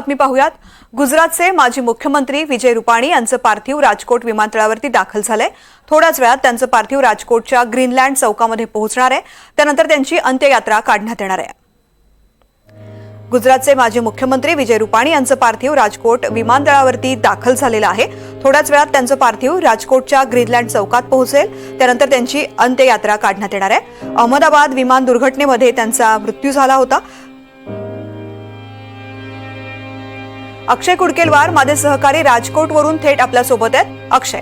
बातमी पाहूयात. गुजरातचे माजी मुख्यमंत्री विजय रुपाणी यांचं पार्थिव राजकोट विमानतळावरती दाखल झालंय. थोड्याच वेळात त्यांचं पार्थिव राजकोटच्या ग्रीनलँड चौकामध्ये पोहोचणार आहे. त्यानंतर त्यांची अंत्ययात्रा काढण्यात येणार आहे. गुजरातचे माजी मुख्यमंत्री विजय रुपाणी यांचं पार्थिव राजकोट विमानतळावरती दाखल झालेलं आहे. थोड्याच वेळात त्यांचं पार्थिव राजकोटच्या ग्रीनलँड चौकात पोहोचेल. त्यानंतर त्यांची अंत्ययात्रा काढण्यात येणार आहे. अहमदाबाद विमान दुर्घटनेमध्ये त्यांचा मृत्यू झाला होता. अक्षय कुडकेलवार माझे सहकारी राजकोट वरून थेट आपल्यासोबत आहेत. अक्षय.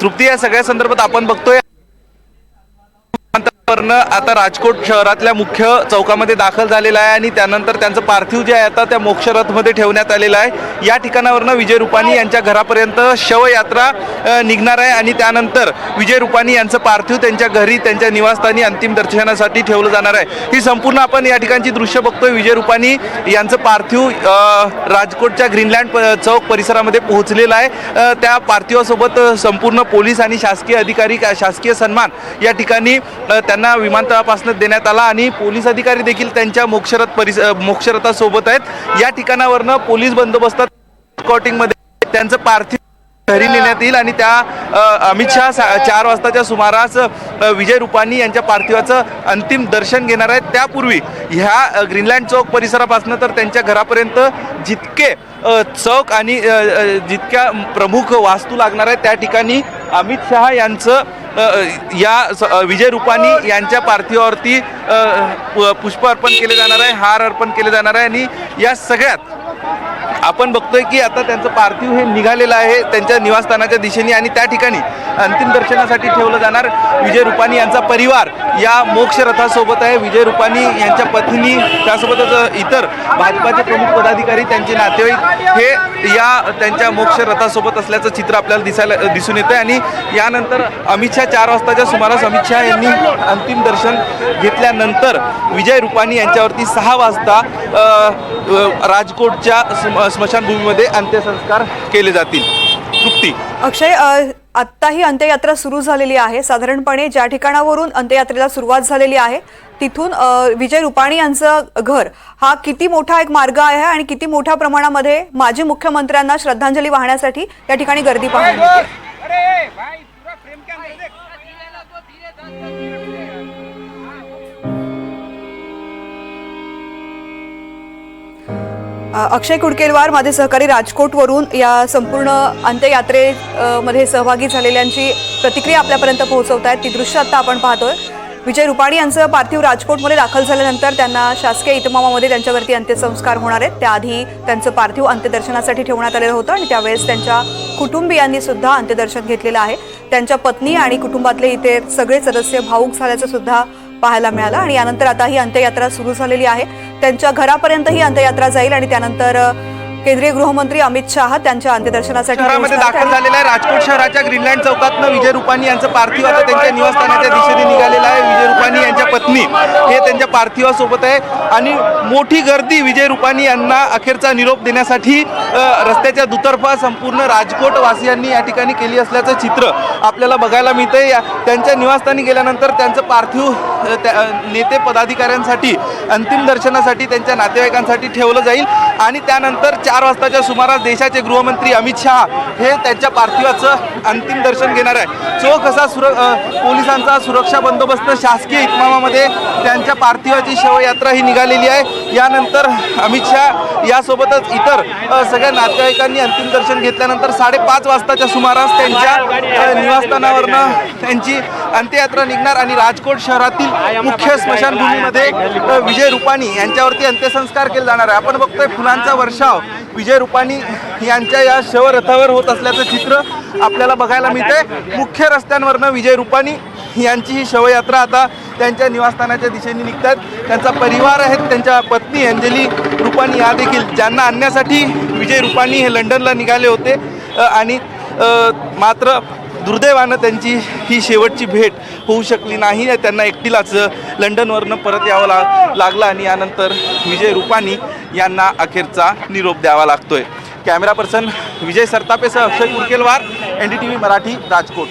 तृप्ती या सगळ्या संदर्भात आपण बघतोय. विमानतळावरनं आता राजकोट शहरातल्या मुख्य चौकामध्ये दाखल झालेला आहे आणि त्यानंतर त्यांचं पार्थिव जे आहे आता त्या मोक्षरथमध्ये ठेवण्यात आलेलं आहे. या ठिकाणावरनं विजय रुपाणी यांच्या घरापर्यंत शवयात्रा निघणार आहे आणि त्यानंतर विजय रुपाणी यांचं पार्थिव त्यांच्या घरी त्यांच्या निवासस्थानी अंतिम दर्शनासाठी ठेवलं जाणार आहे. ही संपूर्ण आपण या ठिकाणची दृश्य बघतोय. विजय रुपाणी यांचं पार्थिव राजकोटच्या ग्रीनलँड चौक परिसरामध्ये पोहोचलेलं आहे. त्या पार्थिवासोबत संपूर्ण पोलीस आणि शासकीय अधिकारी शासकीय सन्मान या ठिकाणी त्यांना विमानतळापासून देण्यात आला आणि पोलीस अधिकारी देखील त्यांच्या मोक्षरथ परिस मोक्षरथासोबत आहेत. या ठिकाणावरनं पोलीस बंदोबस्तात स्कॉटिंगमध्ये त्यांचं पार्थिव घरी नेण्यात येईल आणि त्या अमित शहा सा- चार वाजताच्या सुमारास विजय रुपानी यांच्या पार्थिवाचं अंतिम दर्शन घेणार आहेत. त्यापूर्वी ह्या ग्रीनलँड चौक परिसरापासून तर त्यांच्या घरापर्यंत जितके चौक आणि जितक्या प्रमुख वास्तू लागणार आहेत त्या ठिकाणी अमित शहा यांचं या विजय रुपाणी यांच्या पार्थिवावरती पुष्प अर्पण केले जाणार आहे हार अर्पण केले जाणार आहे आणि या सगळ्यात आपण बघतोय की आता त्यांचं पार्थिव हे निघालेलं आहे त्यांच्या निवासस्थानाच्या दिशेने आणि त्या ठिकाणी अंतिम दर्शनासाठी ठेवलं जाणार. विजय रुपानी यांचा परिवार या मोक्षरथासोबत आहे. विजय रुपानी यांच्या पत्नी त्यासोबतच इतर भाजपाचे प्रमुख पदाधिकारी त्यांचे नातेवाईक हे या त्यांच्या मोक्षरथासोबत असल्याचं चित्र आपल्याला दिसायला दिसून येतं आणि यानंतर अमित शहा चार वाजताच्या सुमारास अमित शहा यांनी अंतिम दर्शन घेतल्यानंतर विजय रुपानी यांच्यावरती सहा वाजता राजकोटच्या स्मशानभूमीमध्ये अंत्यसंस्कार केले जातील. तृप्ती. अक्षय आत्ता ही अंत्ययात्रा सुरू झालेली आहे. साधारणपणे ज्या ठिकाणावरून अंत्ययात्रेला सुरुवात झालेली आहे तिथून विजय रुपाणी यांचं घर. हा किती मोठा एक मार्ग आहे आणि किती मोठ्या प्रमाणामध्ये माजी मुख्यमंत्र्यांना श्रद्धांजली वाहण्यासाठी या ठिकाणी गर्दी पाहायला मिळते. अक्षय कुडकेलवार माझे सहकारी राजकोटवरून या संपूर्ण अंत्ययात्रे मध्ये सहभागी झालेल्यांची प्रतिक्रिया आपल्यापर्यंत पोहोचवत आहेत ती दृश्य आता आपण पाहतोय. विजय रुपाणी यांचं पार्थिव राजकोटमध्ये दाखल झाल्यानंतर त्यांना शासकीय इतमामामध्ये त्यांच्यावरती अंत्यसंस्कार होणार आहेत. त्याआधी त्यांचं पार्थिव अंत्यदर्शनासाठी ठेवण्यात आलेलं होतं आणि त्यावेळेस त्यांच्या कुटुंबियांनी सुद्धा अंत्यदर्शन घेतलेलं आहे. त्यांच्या पत्नी आणि कुटुंबातले इथे सगळे सदस्य भाऊक झाल्याचं सुद्धा पाहायला मिळालं. आणि यानंतर आता ही अंत्ययात्रा सुरू झालेली आहे. त्यांच्या घरापर्यंत ही अंत्ययात्रा जाईल आणि त्यानंतर केंद्रीय गृहमंत्री अमित शहा त्यांच्या अंत्यदर्शनासाठी शहरामध्ये दाखल. झालेला आहे राजकोट शहराच्या ग्रीनलँड चौकातनं विजय रुपाणी यांचं पार्थिव आता त्यांच्या निवासस्थानाच्या दिशेने निघालेलं आहे. विजय रुपाणी यांच्या पत्नी हे त्यांच्या पार्थिवासोबत आहे. आणि मोठी गर्दी विजय रुपाणी यांना अखेरचा निरोप देण्यासाठी रस्त्याच्या दुतर्फा संपूर्ण राजकोट वासियांनी या ठिकाणी केली असल्याचं चित्र आपल्याला बघायला मिळतंय. या- त्यांच्या निवासस्थानी गेल्यानंतर त्यांचं पार्थिव नेते पदाधिकाऱ्यांसाठी अंतिम दर्शनासाठी त्यांच्या नातेवाईकांसाठी ठेवलं जाईल. आणि त्यानंतर चार चार वाजताच्या सुमारास देशाचे गृहमंत्री अमित शहा हे त्यांच्या पार्थिवाचं अंतिम दर्शन घेणार आहे. चोख असा सुर पोलिसांचा सुरक्षा बंदोबस्त शासकीय इतमामामध्ये त्यांच्या पार्थिवाची शवयात्रा ही निघालेली आहे. यानंतर अमित शहा यासोबतच इतर सगळ्या नातेवाईकांनी अंतिम दर्शन घेतल्यानंतर साडेपाच वाजताच्या सुमारास त्यांच्या निवासस्थानावरनं त्यांची अंत्ययात्रा निघणार आणि राजकोट शहरातील मुख्य स्मशानभूमीमध्ये विजय रुपाणी यांच्यावरती अंत्यसंस्कार केले जाणार आहे. आपण बघतोय फुलांचा वर्षाव. विजय रुपाणी यांच्या या शवरथावर होत असल्याचं चित्र आपल्याला बघायला मिळतंय. मुख्य रस्त्यांवरनं विजय रुपाणी यांची ही शवयात्रा आता त्यांच्या निवासस्थानाच्या दिशेने निघतात त्यांचा परिवार आहेत त्यांच्या पत्नी अंजली रुपाणी या देखील ज्यांना आणण्यासाठी विजय रुपाणी हे लंडनला निघाले होते. आणि मात्र दुर्दैवानं त्यांची ही शेवटची भेट होऊ शकली नाही. त्यांना एकटीलाच लंडनवरनं परत यावं ला लागलं आणि यानंतर विजय रुपानी यांना अखेरचा निरोप द्यावा लागतोय. Camera person Vijay सरतापेसह Akshay Kurkelwar N D T V Marathi Rajkot.